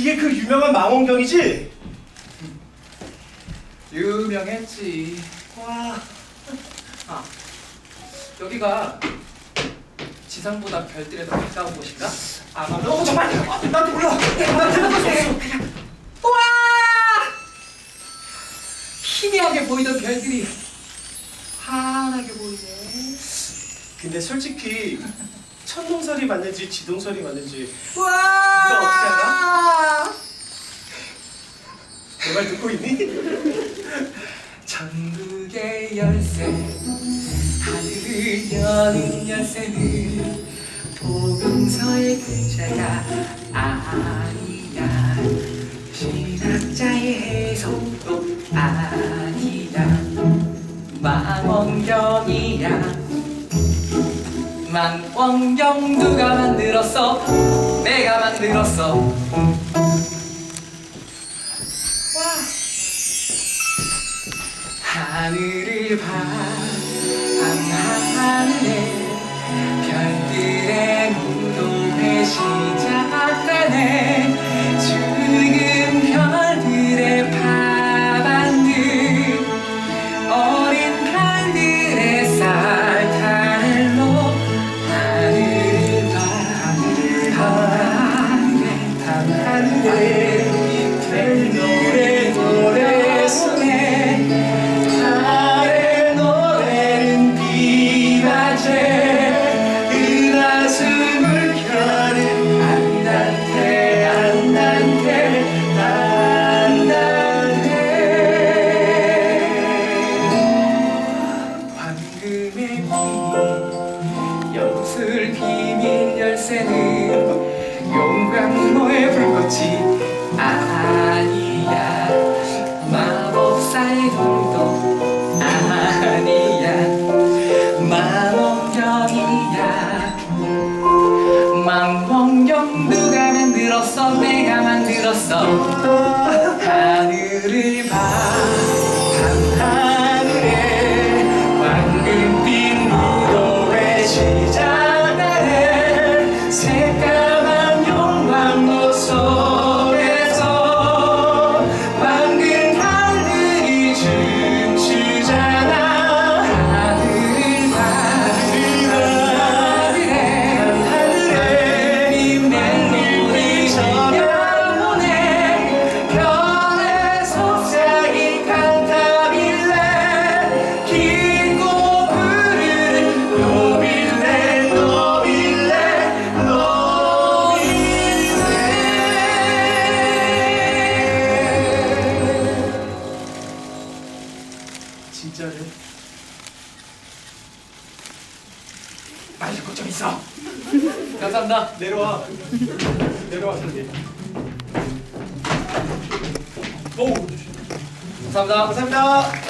이게 그 유명한 망원경이지? 유명했지. 와, 아, 여기가 지상보다 별들에 더 가까운 곳인가? 아, 너 정말 아, 나도 몰라. 나 대답할 수 없어. 우와! 희미하게 보이던 별들이 환하게 보이네. 근데 솔직히 천동설이 맞는지 지동설이 맞는지 우와! 이거 어떻게 알아? 내 말 듣고 있니? 천국의 열쇠 하늘을 여는 열쇠는 복음서의 글자가 아니야 신학자의 해석도 아니야 망원경이야 망원경 누가 만들었어? 내가 만들었어 하늘을 봐 영술 비밀 열쇠는 용광로의 불꽃이 아니야. 마법사의 돌도 아니야. 망원경이야. 망원경 누가 만들었어? 내가 만들었어. 하늘을 봐 진짜래? 말릴 거좀 있어 감사합니다 내려와. 내려와 저기. 오, 감사합니다 감사합니다.